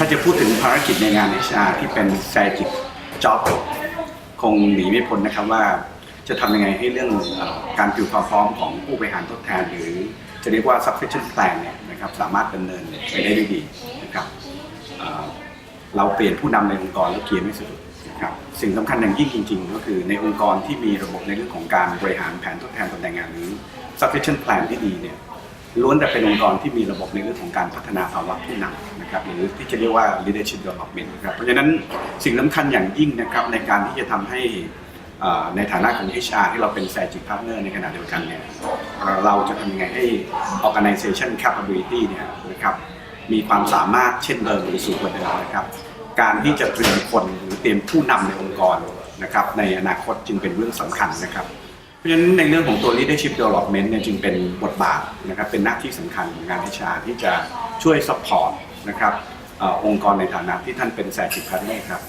ถ้าจะพูดถึงภารกิจในงาน HR ที่เป็น strategic job คงหนีไม่พ้นนะครับว่าจะทำยังไงให้เรื่องการตรียมความพร้อมของผู้บริหารทดแทน หรือจะเรียกว่า succession plan เนี่ยนะครับสามารถดำเนินไปได้ด้วยดีนะครับเราเปลี่ยนผู้นำในองค์กรแล้วเกียร์ไม่สุดนะครับสิ่งสำคัญอย่างยิ่งจริง ๆ ก็คือในองค์กรที่มีระบบในเรื่องของการบริหารแผนทดแทนตำแหน่งงานหรือ succession plan ที่ดีเนี่ย ล้วนแต่เป็นองค์กรที่มีระบบในเรื่องของการพัฒนาภาวะผู้นำนะครับหรือที่จะเรียกว่า leadership development นะครับเพราะฉะนั้นสิ่งสำคัญอย่างยิ่งนะครับในการที่จะทำให้อ่อในฐานะของ HR ที่เราเป็น strategic partner ในขณะเดียวกันเนี่ยเราจะทำยังไงให้ organization capability เนี่ยนะครับมีความสามารถเช่นเดิมหรือสูงกว่าเดิมนะครับ การที่จะเตรียมคนหรือเตรียมผู้นำในองค์กรนะครับในอนาคตจึงเป็นเรื่องสำคัญนะครับเราะฉะนั้นในเรื่องของตัว leadership development เนี่ยจึงเป็นบทบาทนะครับเป็นหน้าที่สำคัญของงาน HR ที่จะช่วย support นะครับเอ่อองค์กรในฐานะที่ท่านเป็นแสจิตพัฒน์ครับ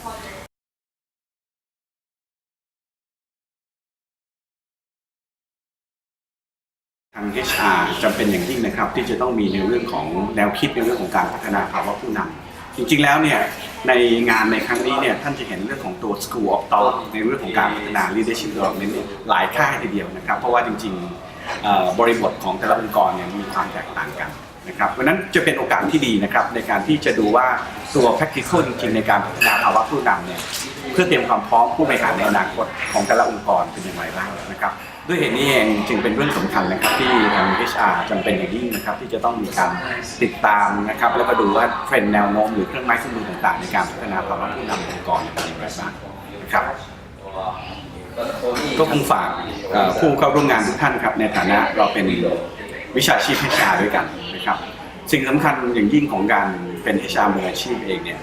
ทาง HR จำเป็นอย่างยิ่งนะครับที่จะต้องมีในเรื่องของแนวคิดในเรื่องของการพัฒนาภาวะผู้นำ จริงๆแล้วเนี่ยในงานในครั้งนี้เนี่ยท่านจะเห็นเรื่องของตัว School of Thought ในเรื่องของการพัฒนา leadership development เนี่ยหลายค่ายทีเดียวนะครับ เพราะว่าจริงๆเอ่อบริบทของแต่ละองค์กรเนี่ยมีความแตกต่างกันนะครับเพราะฉะนั้นจะเป็นโอกาสที่ดีนะครับในการที่จะดูว่าตัว practical จริงๆในการพัฒนาภาวะผู้นำเนี่ยเพื่อเตรียมความพร้อมผู้บริหารในอนาคตของแต่ละองค์กรเป็นอย่างไรบ้างนะครับ ด้วยเหตุนี้เองจึงเป็นเรื่องสำคัญนะครับที่ทาง HR จำเป็นอย่างยิ่งนะครับที่จะต้องมีการติดตามนะครับแล้วก็ดูว่าเทรนด์แนวโน้มหรือเครื่องไม้เครื่องมือต่างๆ ในการพัฒนาภาวะผู้นำองค์กรเป็นอย่างไรบ้างนะครับก็คงฝากผู้เข้าร่วมงานทุกท่านครับในฐานะเราเป็นวิชาชีพ HR ด้วยกันนะครับสิ่งสำคัญอย่างยิ่งของการเป็น HR มืออาชีพเองเนี่ย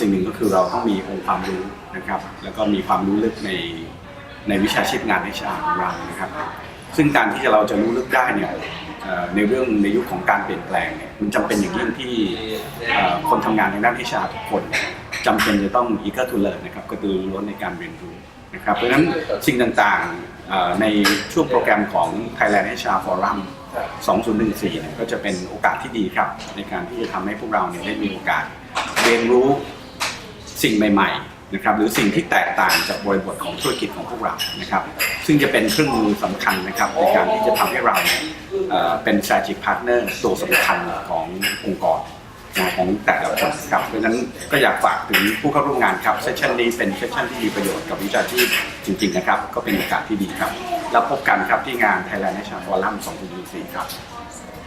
สิ่งหนึ่งก็คือเราต้องมีองค์ความรู้นะครับแล้วก็มีความรู้ลึกใน ในวิชาชีพงาน HR ของเรานะครับ ซึ่งการที่เราจะรู้ลึกได้เนี่ยในเรื่องในยุคของการเปลี่ยนแปลงเนี่ยมันจำเป็นอย่างยิ่งที่คนทำงานในด้าน HR ทุกคนจำเป็นจะต้อง eager to learn นะครับก็คือล้นในการเรียนรู้นะครับเพราะฉะนั้นสิ่งต่างๆในช่วงโปรแกรมของ Thailand HR Forum 2014เนี่ยก็จะเป็นโอกาสที่ดีครับ ในการที่จะทำให้พวกเราเนี่ยได้มีโอกาสเรียนรู้สิ่งใหม่ ๆ นะครับหรือสิ่งที่แตกต่างจากบริบทของธุรกิจของพวกเรานะครับ ซึ่งจะเป็นเครื่องมือสำคัญนะครับในการที่จะทำให้เราเนี่ยเป็น strategic partner ตัวสำคัญขององค์กรของแต่ละคนครับเพราะฉะนั้นก็อยากฝากถึงผู้เข้าร่วมงานครับเซสชันนี้เป็นเซสชันที่มีประโยชน์กับวิชาชีพจริง ๆ นะครับ ก็เป็นโอกาสที่ดีครับ แล้วพบกันครับที่งาน Thailand National Forum 2024ครับ